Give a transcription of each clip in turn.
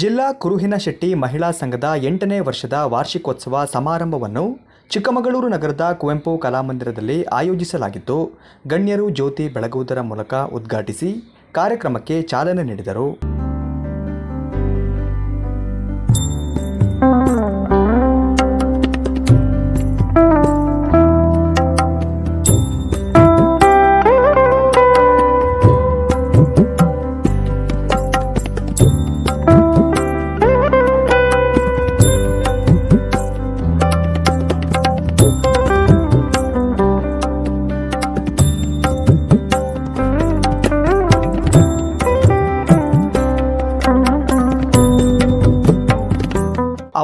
ಜಿಲ್ಲಾ ಕುರುಹಿನ ಶೆಟ್ಟಿ ಮಹಿಳಾ ಸಂಘದ ಎಂಟನೇ ವರ್ಷದ ವಾರ್ಷಿಕೋತ್ಸವ ಸಮಾರಂಭವನ್ನು ಚಿಕ್ಕಮಗಳೂರು ನಗರದ ಕುವೆಂಪು ಕಲಾಮಂದಿರದಲ್ಲಿ ಆಯೋಜಿಸಲಾಗಿತ್ತು ಗಣ್ಯರು ಜ್ಯೋತಿ ಬೆಳಗುವುದರ ಮೂಲಕ ಉದ್ಘಾಟಿಸಿ ಕಾರ್ಯಕ್ರಮಕ್ಕೆ ಚಾಲನೆ ನೀಡಿದರು.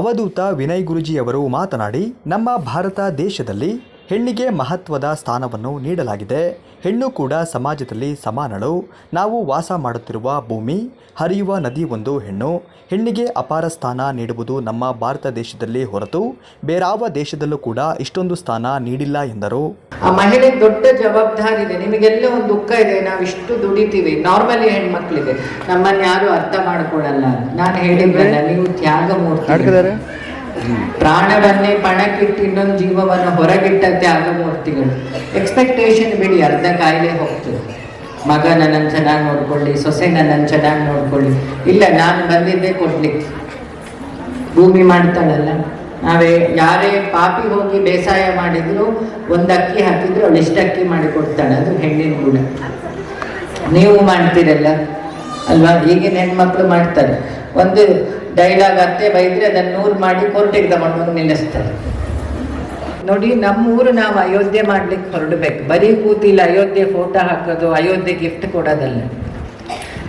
ಅವಧೂತ ವಿನಯ್ ಗುರುಜಿಯವರು ಮಾತನಾಡಿ ನಮ್ಮ ಭಾರತ ದೇಶದಲ್ಲಿ ಹೆಣ್ಣಿಗೆ ಮಹತ್ವದ ಸ್ಥಾನವನ್ನು ನೀಡಲಾಗಿದೆ. ಹೆಣ್ಣು ಕೂಡ ಸಮಾಜದಲ್ಲಿ ಸಮಾನಳು. ನಾವು ವಾಸ ಮಾಡುತ್ತಿರುವ ಭೂಮಿ ಹರಿಯುವ ನದಿ ಒಂದು ಹೆಣ್ಣು. ಹೆಣ್ಣಿಗೆ ಅಪಾರ ಸ್ಥಾನ ನೀಡುವುದು ನಮ್ಮ ಭಾರತ ದೇಶದಲ್ಲಿ ಹೊರತು ಬೇರಾವ ದೇಶದಲ್ಲೂ ಕೂಡ ಇಷ್ಟೊಂದು ಸ್ಥಾನ ನೀಡಿಲ್ಲ ಎಂದರು. ಆ ಮಹಿಳೆಗೆ ದೊಡ್ಡ ಜವಾಬ್ದಾರಿ ಇದೆ. ನಿಮಗೆಲ್ಲ ಒಂದು ದುಃಖ ಇದೆ. ನಾವು ಇಷ್ಟು ದುಡಿತೀವಿ. ನಾರ್ಮಲಿ ಹೆಣ್ಮಕ್ಳಿಗೆ. ನಮ್ಮನ್ನು ಯಾರು ಅರ್ಥ ಮಾಡಿಕೊಳ್ಳಲ್ಲ. ನಾನು ಹೇಳಿದ್ರಲ್ಲ ನೀವು ತ್ಯಾಗ ಮೂರ್ತಿ ಪ್ರಾಣವನ್ನೇ ಪಣಕ್ಕಿಟ್ಟು ಇನ್ನೊಂದು ಜೀವವನ್ನು ಹೊರಗಿಟ್ಟಂತೆ ಮೂರ್ತಿಗಳು. ಎಕ್ಸ್ಪೆಕ್ಟೇಷನ್ ಬಿಡಿ, ಅರ್ಧ ಕಾಯಿಲೆ ಹೋಗ್ತದೆ ಮಗ ನನ್ನನ್ನು ಚೆನ್ನಾಗಿ ನೋಡ್ಕೊಳ್ಳಿ ಸೊಸೆ ನನ್ನನ್ನು ಚೆನ್ನಾಗಿ ನೋಡ್ಕೊಳ್ಳಿ. ಇಲ್ಲ, ನಾನು ಬಂದಿದ್ದೇ ಕೊಡ್ಲಿಕ್ಕೆ. ಭೂಮಿ ಮಾಡ್ತಾಳಲ್ಲ. ನಾವೇ ಯಾರೇ ಪಾಪಿ ಹೋಗಿ ಬೇಸಾಯ ಮಾಡಿದ್ರು, ಒಂದು ಅಕ್ಕಿ ಹಾಕಿದ್ರು, ಅವಳು ಇಷ್ಟು ಅಕ್ಕಿ ಮಾಡಿ ಕೊಡ್ತಾಳೆ. ಅದು ಹೆಣ್ಣಿನ ಗುಣ. ನೀವು ಮಾಡ್ತೀರಲ್ಲ? ಅಲ್ವಾ? ಈಗಿನ ಹೆಣ್ಮಕ್ಳು ಮಾಡ್ತಾರೆ. ಒಂದು ಡೈಲಾಗ್ ಅತ್ತೆ ಬೈದ್ರೆ ಅದನ್ನು ನೂರು ಮಾಡಿ ಕೋರ್ಟಿಗೆ ತಗೊಂಡು ಹೋಗಿ ನಿಲ್ಲಿಸ್ತಾರೆ. ನೋಡಿ, ನಮ್ಮೂರು ನಾವು ಅಯೋಧ್ಯೆ ಮಾಡ್ಲಿಕ್ಕೆ ಹೊರಡಬೇಕು. ಬರೀ ಕೂತಿಲ್ಲ, ಅಯೋಧ್ಯೆ ಫೋಟೋ ಹಾಕೋದು, ಅಯೋಧ್ಯೆ ಗಿಫ್ಟ್ ಕೊಡೋದಲ್ಲ.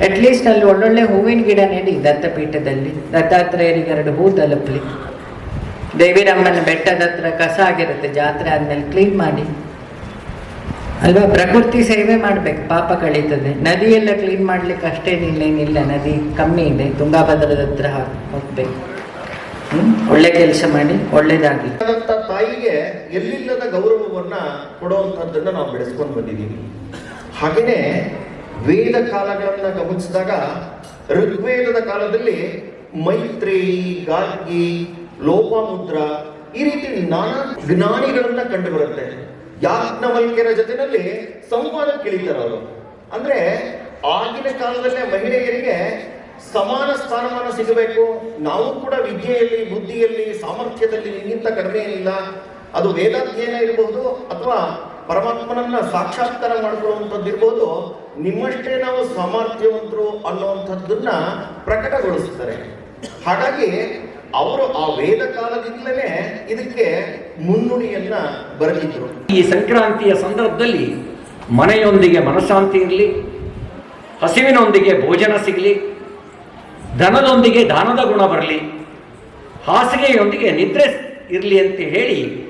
ಅಟ್ಲೀಸ್ಟ್ ಅಲ್ಲಿ ಒಳ್ಳೊಳ್ಳೆ ಹೂವಿನ ಗಿಡ ನೆಡಿ, ದತ್ತಪೀಠದಲ್ಲಿ. ದತ್ತಾತ್ರೇಯರಿಗೆ ಎರಡು ಹೂ ತಲುಪಲಿ. ದೇವಿರಮ್ಮನ ಬೆಟ್ಟದ ಹತ್ರ ಕಸ ಆಗಿರುತ್ತೆ, ಜಾತ್ರೆ ಆದಮೇಲೆ ಕ್ಲೀನ್ ಮಾಡಿ. ಅಲ್ವಾ, ಪ್ರಕೃತಿ ಸೇವೆ ಮಾಡ್ಬೇಕು, ಪಾಪ ಕಳೀತದೆ. ನದಿಯೆಲ್ಲ ಕ್ಲೀನ್ ಮಾಡ್ಲಿಕ್ಕೆ ಅಷ್ಟೇನಿಲ್ಲ ಏನಿಲ್ಲ ನದಿ ಕಮ್ಮಿ ಇದೆ, ತುಂಗಾಭದ್ರದ ಹತ್ರ ಹೋಗ್ಬೇಕು. ಒಳ್ಳೆ ಕೆಲಸ ಮಾಡಿ ಒಳ್ಳೇದಾಗಿ ತಾಯಿಗೆ ಎಲ್ಲಿಲ್ಲದ ಗೌರವವನ್ನ ಕೊಡುವಂತದ್ದನ್ನ ನಾವು ಬೆಳೆಸ್ಕೊಂಡು ಬಂದಿದ್ದೀವಿ. ಹಾಗೇನೆ ವೇದ ಕಾಲಗಳನ್ನ ಗಮನಿಸಿದಾಗ, ಋಗ್ವೇದದ ಕಾಲದಲ್ಲಿ ಮೈತ್ರಿ ಗಾರ್ಗಿ, ಲೋಪಮುದ್ರ, ಈ ರೀತಿ ನಾನಾ ಜ್ಞಾನಿಗಳನ್ನ ಕಂಡು ಬರುತ್ತೆ ಯಾಜ್ಞವಲ್ಕ್ಯರ ಜೊತೆನಲ್ಲಿ ಸಂವಾದ ಕೇಳಿದ್ದಾರೆ ಅವರು ಅಂದ್ರೆ ಆಗಿನ ಕಾಲದಲ್ಲೇ ಮಹಿಳೆಯರಿಗೆ ಸಮಾನ ಸ್ಥಾನಮಾನ ಸಿಗಬೇಕು. ನಾವು ಕೂಡ ವಿದ್ಯೆಯಲ್ಲಿ, ಬುದ್ಧಿಯಲ್ಲಿ, ಸಾಮರ್ಥ್ಯದಲ್ಲಿ ನಿನ್ನಿಂತ ಕಡಿಮೆ ಏನಿಲ್ಲ ಅದು ವೇದಾಧ್ಯಯನ ಇರಬಹುದು ಅಥವಾ ಪರಮಾತ್ಮನನ್ನ ಸಾಕ್ಷಾತ್ಕಾರ ಮಾಡಿಕೊಳ್ಳುವಂಥದ್ದು ಇರ್ಬೋದು ನಿಮ್ಮಷ್ಟೇ ನಾವು ಸಾಮರ್ಥ್ಯವಂತರು ಅನ್ನುವಂಥದ್ದನ್ನ ಪ್ರಕಟಗೊಳಿಸ್ತಾರೆ ಹಾಗಾಗಿ ಅವರು ಆ ವೇದ ಕಾಲದಿಂದಲೇ ಇದಕ್ಕೆ ಮುನ್ನುಡಿಯನ್ನ ಬರೆದಿದ್ರು. ಈ ಸಂಕ್ರಾಂತಿಯ ಸಂದರ್ಭದಲ್ಲಿ ಮನೆಯೊಂದಿಗೆ ಮನಃಶಾಂತಿ ಇರಲಿ, ಹಸಿವಿನೊಂದಿಗೆ ಭೋಜನ ಸಿಗಲಿ, ಧನದೊಂದಿಗೆ ದಾನದ ಗುಣ ಬರಲಿ, ಹಾಸಿಗೆಯೊಂದಿಗೆ ನಿದ್ರೆ ಇರಲಿ ಅಂತ ಹೇಳಿ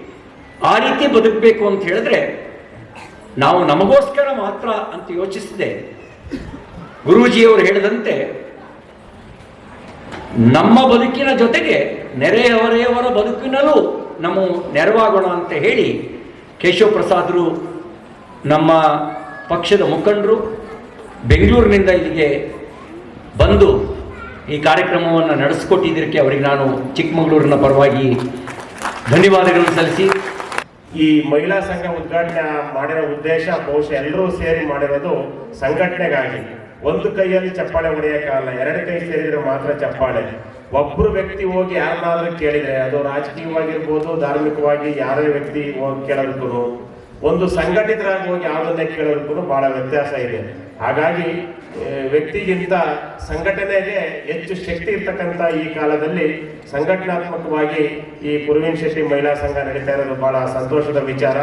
ಆ ರೀತಿ ಬದುಕಬೇಕು ಅಂತ ಹೇಳಿದ್ರೆ ನಾವು ನಮಗೋಸ್ಕರ ಮಾತ್ರ ಅಂತ ಯೋಚಿಸಿದೆ ಗುರೂಜಿಯವರು ಹೇಳಿದಂತೆ ನಮ್ಮ ಬದುಕಿನ ಜೊತೆಗೆ ನೆರೆಯವರೆಯವರ ಬದುಕಿನಲ್ಲೂ ನಮ್ಮ ನೆರವಾಗೋಣ ಅಂತ ಹೇಳಿ ಕೇಶವ ಪ್ರಸಾದರು ನಮ್ಮ ಪಕ್ಷದ ಮುಖಂಡರು ಬೆಂಗಳೂರಿನಿಂದ ಇಲ್ಲಿಗೆ ಬಂದು ಈ ಕಾರ್ಯಕ್ರಮವನ್ನು ನಡೆಸಿಕೊಟ್ಟಿದ್ದಕ್ಕೆ ಅವರಿಗೆ ನಾನು ಚಿಕ್ಕಮಗಳೂರಿನ ಪರವಾಗಿ ಧನ್ಯವಾದಗಳನ್ನು ಸಲ್ಲಿಸಿ. ಈ ಮಹಿಳಾ ಸಂಘ ಉದ್ಘಾಟನೆ ಮಾಡಿರೋ ಉದ್ದೇಶ ಬಹುಶಃ ಎಲ್ಲರೂ ಸೇರಿ ಮಾಡಿರೋದು ಸಂಘಟನೆಗಾಗಿ ಒಂದು ಕೈಯಲ್ಲಿ ಚಪ್ಪಾಳೆ ಹೊಡೆಯಕ್ಕಾಗಲ್ಲ ಎರಡು ಕೈ ಸೇರಿದ್ರೆ ಮಾತ್ರ ಚಪ್ಪಾಳೆ. ಒಬ್ಬರು ವ್ಯಕ್ತಿ ಹೋಗಿ ಯಾರನ್ನಾದ್ರೂ ಕೇಳಿದರೆ, ಅದು ರಾಜಕೀಯವಾಗಿರ್ಬೋದು, ಧಾರ್ಮಿಕವಾಗಿ ಯಾರೇ ವ್ಯಕ್ತಿ ಹೋಗಿ ಕೇಳೋದಕ್ಕೂ ಒಂದು ಸಂಘಟಿತರಾಗಿ ಹೋಗಿ ಯಾವುದನ್ನೇ ಕೇಳೋದಕ್ಕೂ ಬಹಳ ವ್ಯತ್ಯಾಸ ಇದೆ. ಹಾಗಾಗಿ ವ್ಯಕ್ತಿಗಿಂತ ಸಂಘಟನೆಗೆ ಹೆಚ್ಚು ಶಕ್ತಿ ಇರ್ತಕ್ಕಂಥ ಈ ಕಾಲದಲ್ಲಿ ಸಂಘಟನಾತ್ಮಕವಾಗಿ ಈ ಕುರುವಿನ ಶೆಟ್ಟಿ ಮಹಿಳಾ ಸಂಘ ನಡೀತಾ ಇರೋದು ಬಹಳ ಸಂತೋಷದ ವಿಚಾರ.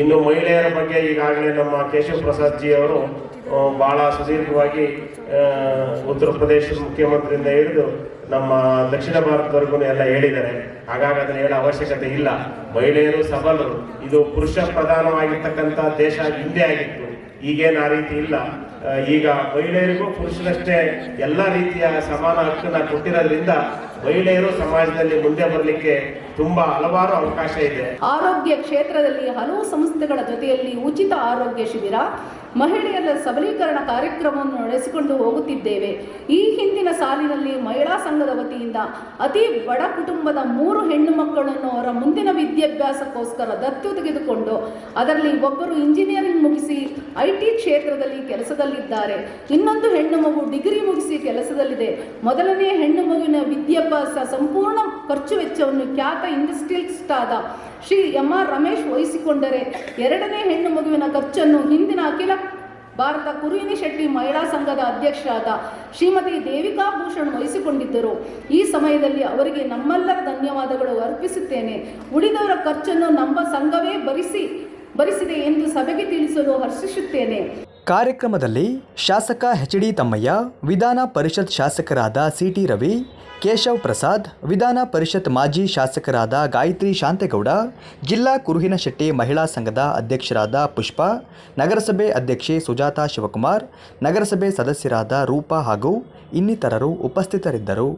ಇನ್ನು ಮಹಿಳೆಯರ ಬಗ್ಗೆ ಈಗಾಗಲೇ ನಮ್ಮ ಕೇಶವ ಪ್ರಸಾದ್ ಜಿ ಅವರು ಬಹಳ ಸುದೀರ್ಘವಾಗಿ ಉತ್ತರ ಪ್ರದೇಶ ಮುಖ್ಯಮಂತ್ರಿಯಿಂದ ಹಿಡಿದು ನಮ್ಮ ದಕ್ಷಿಣ ಭಾರತದವರೆಗೂ ಎಲ್ಲ ಹೇಳಿದ್ದಾರೆ. ಹಾಗಾಗಿ ಅದನ್ನ ಹೇಳೋ ಅವಶ್ಯಕತೆ ಇಲ್ಲ. ಮಹಿಳೆಯರು ಸಬಲರು ಇದು ಪುರುಷ ಪ್ರಧಾನವಾಗಿರ್ತಕ್ಕಂಥ ದೇಶ ಹಿಂದೆ ಆಗಿತ್ತು. ಈಗೇನು ಆ ರೀತಿ ಇಲ್ಲ. ಈಗ ಮಹಿಳೆಯರಿಗೂ ಪುರುಷರಷ್ಟೇ ಎಲ್ಲ ರೀತಿಯ ಸಮಾನ ಹಕ್ಕನ್ನ ಕೊಟ್ಟಿರೋದ್ರಿಂದ ಮಹಿಳೆಯರು ಸಮಾಜದಲ್ಲಿ ಮುಂದೆ ಬರಲಿಕ್ಕೆ ತುಂಬಾ ಹಲವಾರು ಅವಕಾಶ ಇದೆ. ಆರೋಗ್ಯ ಕ್ಷೇತ್ರದಲ್ಲಿ ಹಲವು ಸಂಸ್ಥೆಗಳ ಜೊತೆಯಲ್ಲಿ ಉಚಿತ ಆರೋಗ್ಯ ಶಿಬಿರ, ಮಹಿಳೆಯರ ಸಬಲೀಕರಣ ಕಾರ್ಯಕ್ರಮವನ್ನು ನಡೆಸಿಕೊಂಡು ಹೋಗುತ್ತಿದ್ದೇವೆ. ಈ ಹಿಂದಿನ ಸಾಲಿನಲ್ಲಿ ಮಹಿಳಾ ಸಂಘದ ವತಿಯಿಂದ ಅತಿ ಬಡ ಕುಟುಂಬದ ಮೂರು ಹೆಣ್ಣು ಮಕ್ಕಳನ್ನು ಅವರ ಮುಂದಿನ ವಿದ್ಯಾಭ್ಯಾಸಕ್ಕೋಸ್ಕರ ದತ್ತು ತೆಗೆದುಕೊಂಡು ಅದರಲ್ಲಿ ಒಬ್ಬರು ಇಂಜಿನಿಯರಿಂಗ್ ಮುಗಿಸಿ ಐ ಟಿ ಕ್ಷೇತ್ರದಲ್ಲಿ ಕೆಲಸದಲ್ಲಿದ್ದಾರೆ. ಇನ್ನೊಂದು ಹೆಣ್ಣು ಮಗು ಡಿಗ್ರಿ ಮುಗಿಸಿ ಕೆಲಸದಲ್ಲಿದೆ. ಮೊದಲನೇ ಹೆಣ್ಣು ಮಗುವಿನ ವಿದ್ಯಾಭ್ಯಾಸ ಸಂಪೂರ್ಣ ಖರ್ಚು ವೆಚ್ಚವನ್ನು ಖ್ಯಾತ ಇಂಡಸ್ಟ್ರಿಯಲಿಸ್ಟ್ ಆದ ಶ್ರೀ ಎಂ ಆರ್ ರಮೇಶ್ ವಹಿಸಿಕೊಂಡರೆ ಎರಡನೇ ಹೆಣ್ಣು ಮಗುವಿನ ಖರ್ಚನ್ನು ಹಿಂದಿನ ಅಖಿಲ ಭಾರತ ಕುರುವಿನಿ ಶೆಟ್ಟಿ ಮಹಿಳಾ ಸಂಘದ ಅಧ್ಯಕ್ಷರಾದ ಶ್ರೀಮತಿ ದೇವಿಕಾ ಭೂಷಣ್ ವಹಿಸಿಕೊಂಡಿದ್ದರು. ಈ ಸಮಯದಲ್ಲಿ ಅವರಿಗೆ ನಮ್ಮೆಲ್ಲರ ಧನ್ಯವಾದಗಳು ಅರ್ಪಿಸುತ್ತೇನೆ. ಉಳಿದವರ ಖರ್ಚನ್ನು ನಮ್ಮ ಸಂಘವೇ ಭರಿಸಿ, ಭರಿಸಿದೆ ಎಂದು ಸಭೆಗೆ ತಿಳಿಸಲು ಹರ್ಷಿಸುತ್ತೇನೆ. ಕಾರ್ಯಕ್ರಮದಲ್ಲಿ ಶಾಸಕ ಎಚ್ ಡಿ ತಮ್ಮಯ್ಯ, ವಿಧಾನ ಪರಿಷತ್ ಶಾಸಕರಾದ ಸಿಟಿ ರವಿ, ಕೇಶವ್ ಪ್ರಸಾದ್, ವಿಧಾನ ಪರಿಷತ್ ಮಾಜಿ ಶಾಸಕರಾದ ಗಾಯತ್ರಿ ಶಾಂತೇಗೌಡ, ಜಿಲ್ಲಾ ಕುರುಹಿನ ಶೆಟ್ಟಿ ಮಹಿಳಾ ಸಂಘದ ಅಧ್ಯಕ್ಷರಾದ ಪುಷ್ಪ, ನಗರಸಭೆ ಅಧ್ಯಕ್ಷೆ ಸುಜಾತಾ ಶಿವಕುಮಾರ್, ನಗರಸಭೆ ಸದಸ್ಯರಾದ ರೂಪಾ ಹಾಗೂ ಇನ್ನಿತರರು ಉಪಸ್ಥಿತರಿದ್ದರು.